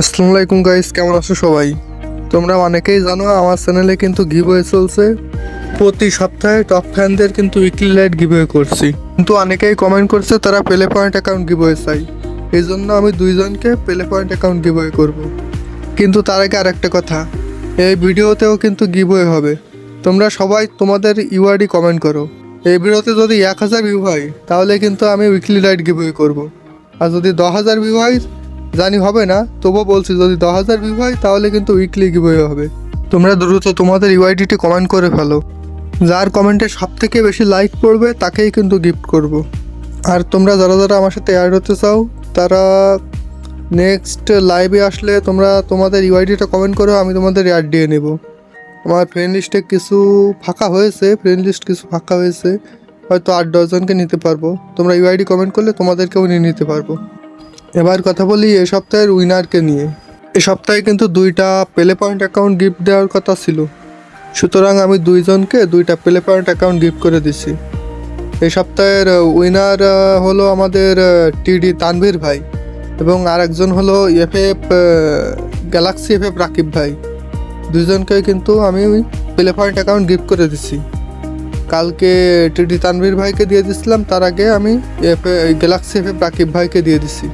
আসসালামু আলাইকুম গাইস কেমন আছো সবাই? তোমরা অনেকেই জানো আমার চ্যানেলে কিন্তু গিভওয়ে চলছে। প্রতি সপ্তাহে টপ ফ্যানদের কিন্তু উইকলি লাইট গিভওয়ে করছি। কিন্তু অনেকেই কমেন্ট করছে তারা প্লে পয়েন্ট অ্যাকাউন্ট গিভওয়ে চাই এই জন্য আমি দুইজনকে প্লে পয়েন্ট অ্যাকাউন্ট গিভওয়ে করব। কিন্তু তার আগে আরেকটা কথা, এই ভিডিওতেও কিন্তু গিভওয়ে হবে। তোমরা সবাই তোমাদের ইউআইডি কমেন্ট করো। এই ভিডিওতে যদি এক হাজার ভিউ হয়, তাহলে কিন্তু আমি উইকলি লাইট গিভওয়ে করব। আর যদি দশ হাজার ভিউ হয় জানি হবে না, তবুও বলছি যদি দশ হাজার ভিউ হয়, তাহলে কিন্তু উইকলি গিভওয়ে হবে। তোমরা দ্রুত তোমাদের ইউআইডিটি কমেন্ট করে ফেলো। যার কমেন্টে সব থেকে বেশি লাইক পড়বে, তাকেই কিন্তু গিফট করব। আর তোমরা যারা যারা আমার সাথে অ্যাড হতে চাও, তারা নেক্সট লাইভে আসলে তোমরা তোমাদের ইউআইডিটা কমেন্ট করো, আমি তোমাদের অ্যাড দিয়ে নেব। আমার ফ্রেন্ড লিস্টে কিছু ফাঁকা হয়েছে ফ্রেন্ড লিস্ট কিছু ফাঁকা হয়েছে, হয়তো আট দশজনকে নিতে পারব। তোমরা ইউআইডি কমেন্ট করলে তোমাদেরকেও নিয়ে নিতে পারব। এবার কথা বলি এ সপ্তাহের উইনারকে নিয়ে। এ সপ্তাহে কিন্তু দুইটা প্লে পয়েন্ট অ্যাকাউন্ট গিফট দেওয়ার কথা ছিল। সুতরাং আমি দুইজনকে দুইটা প্লে পয়েন্ট অ্যাকাউন্ট গিফট করে দিছি। এই সপ্তাহের উইনার হলো আমাদের টিডি তানভীর ভাই এবং আরেকজন হলো F F galaxy F F Rakib ভাই। দুইজনকে কিন্তু আমি প্লে পয়েন্ট অ্যাকাউন্ট গিফট করে দিছি। কালকে টিডি তানভীর ভাইকে দিয়ে দিছিলাম, তার আগে আমি F galaxy F F Rakib ভাইকে দিয়ে দিছি।